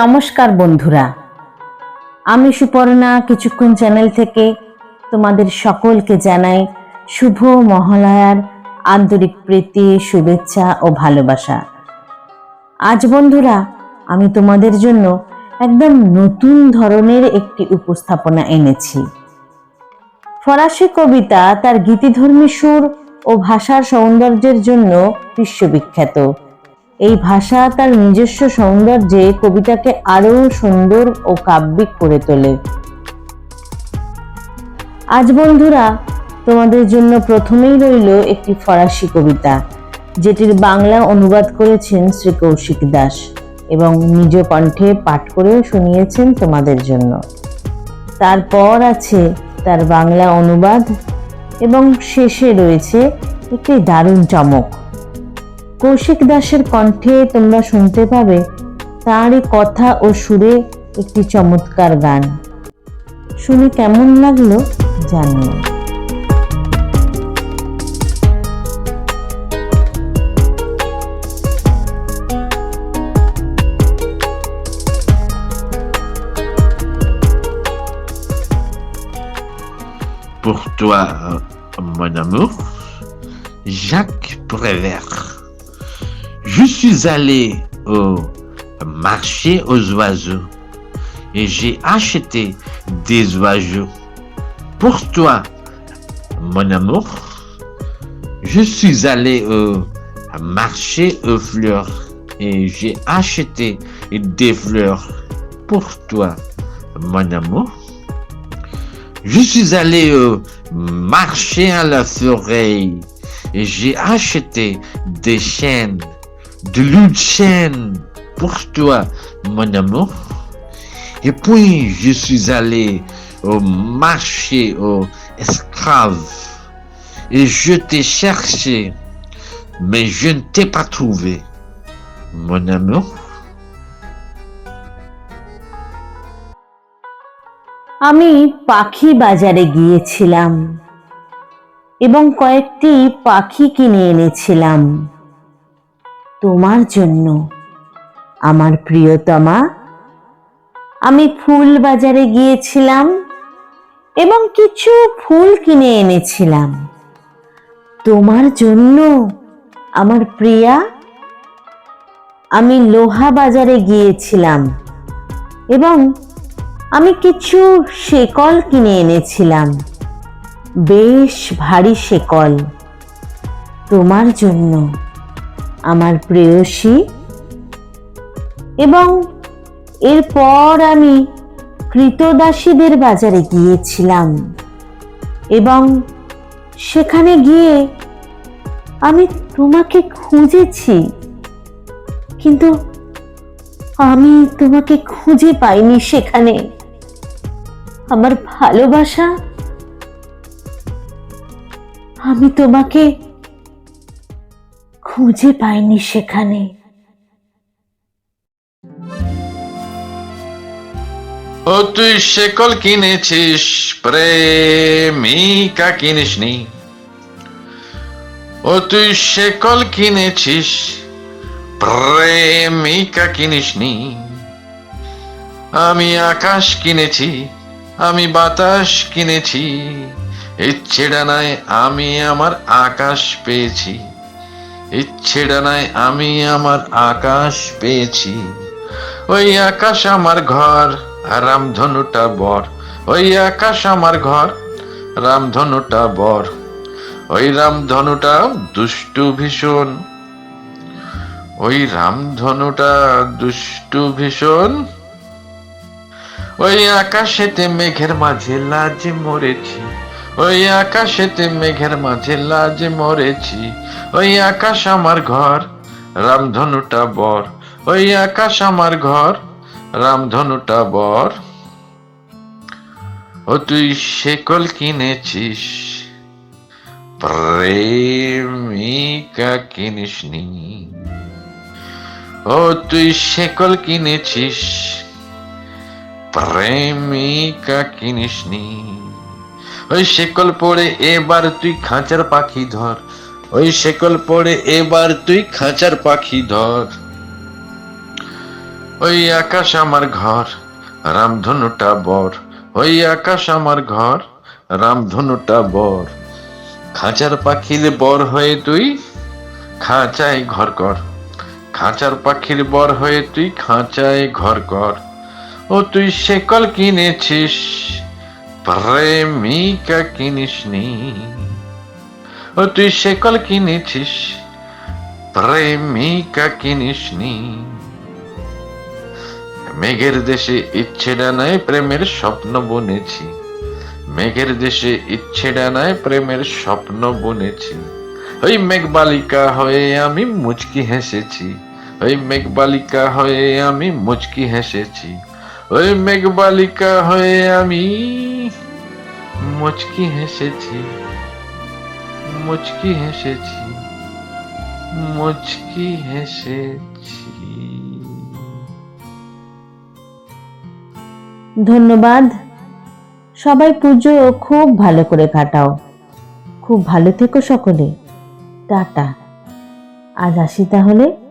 নমস্কার বন্ধুরা। আমি সুপর্ণা, কিছুক্ষণ চ্যানেল থেকে তোমাদের সকলকে জানাই শুভ মহালয়ার আন্তরিক প্রীতি, শুভেচ্ছা ও ভালোবাসা। আজ বন্ধুরা, আমি তোমাদের জন্য একদম নতুন ধরনের একটি উপস্থাপনা এনেছি। ফরাসি কবিতা তার গীতিধর্মী সুর ও ভাষার সৌন্দর্যের জন্য বিশ্ববিখ্যাত। এই ভাষা তার নিজস্ব সৌন্দর্যে কবিতাকে আরও সুন্দর ও কাব্যিক করে তোলে। আজ বন্ধুরা, তোমাদের জন্য প্রথমেই রইল একটি ফরাসি কবিতা, যেটির বাংলা অনুবাদ করেছেন শ্রী কৌশিক দাস এবং নিজ কণ্ঠে পাঠ করেও শুনিয়েছেন তোমাদের জন্য। তারপর আছে তার বাংলা অনুবাদ এবং শেষে রয়েছে একটি দারুণ চমক। কৌশিক দাসের কণ্ঠে তোমরা শুনতে পাবে তাঁরই কথা ও সুরে একটি চমৎকার গান শুনে কেমন লাগল জানিও Pour toi, mon amour, Jacques Prévert. Je suis allé au marché aux oiseaux et j'ai acheté des oiseaux. Pour toi, mon amour, je suis allé au marché aux fleurs et j'ai acheté des fleurs. Pour toi, mon amour, je suis allé au marché à la forêt et j'ai acheté des chaînes, de de chêne pour toi, mon amour. Et puis, je suis allé au marché aux esclaves et je t'ai cherché, mais je ne t'ai pas trouvé, mon amour. আমি পাখি বাজারে গিয়েছিলাম এবং কয়েকটি পাখি কিনে এনেছিলাম তোমার জন্য। আমার প্রিয়তমা, আমি ফুল বাজারে গিয়েছিলাম এবং কিছু ফুল কিনে এনেছিলাম। তোমার জন্য, আমার প্রিয়া, আমি লোহা বাজারে গিয়েছিলাম এবং আমি কিছু শেকল কিনে এনেছিলাম। বেশ ভারী শেকল। তোমার জন্য। আমার প্রেয়সী। এবং এরপর আমি কৃতদাসীদের বাজারে গিয়েছিলাম। এবং সেখানে গিয়ে আমি তোমাকে খুঁজেছি। কিন্তু আমি তোমাকে খুঁজে পাইনি সেখানে। আমার ভালোবাসা, আমি তোমাকে খুঁজে পাইনি সেখানে। ও, তুই শেকল কিনেছিস, প্রেমিকা কিনিসনি। ও, তুই শেকল কিনেছিস, প্রেমিকা কিনিসনি। আমি আকাশ কিনেছি, আমি বাতাস কিনেছি ইচ্ছে ডানায় আমি আমার আকাশ পেয়েছি। ইচ্ছে ডানায় আমি আমার আকাশ পেয়েছি। ওই আকাশ আমার ঘর, রামধনুটা বর। ওই আকাশ আমার ঘর, রামধনুটা বর। ওই রামধনুটা দুষ্টু ভীষণ। ওই রামধনুটা দুষ্টু ভীষণ। ওই আকাশেতে মেঘের মাঝে লাজে মরেছি। ওই আকাশেতে মেঘের মাঝে লাজে মরেছি। ওই আকাশ আমার ঘর, রামধনুটা বর। ওই আকাশ আমার ঘর, রামধনুটা বর। ও তুই শেকল কিনেছিস, প্রেমিকা কিনিসনি। ও তুই শেকল কিনেছিস, প্রেমিকা কিনিসনি। ওই শেকল পড়ে এবার তুই খাঁচার পাখি ধর। ওই শেকল পড়ে এবার তুই খাঁচার পাখি ধর। ওই আকাশ আমার ঘর, রামধনুটা বর। ওই আকাশ আমার ঘর, রামধনুটা বর। খাঁচার পাখির বর হয়ে তুই খাঁচায় ঘর কর। খাঁচার পাখির বর হয়ে তুই খাঁচায় ঘর কর। ও তুই শেকল কিনেছিস প্রেমিকা কিনিসনি ও, তুই শেকল কিনেছিস? প্রেমিকা কিনিসনি মেঘের দেশে ইচ্ছে ডানায় প্রেমের স্বপ্ন বুনেছি। মেঘের দেশে ইচ্ছে ডানায় প্রেমের স্বপ্ন বুনেছি। ওই মেঘবালিকা হয়ে আমি মুচকি হেসেছি। ওই মেঘবালিকা হয়ে আমি মুচকি হেসেছি। ওই মেঘবালিকা হয়ে আমি মুচকি হেসেছি মুচকি হেসেছি মুচকি হেসেছি। ধন্যবাদ। সবাই পুজো খুব ভালো করে কাটাও। খুব ভালো থেকো সকলে। টাটা। আজ আসি তাহলে।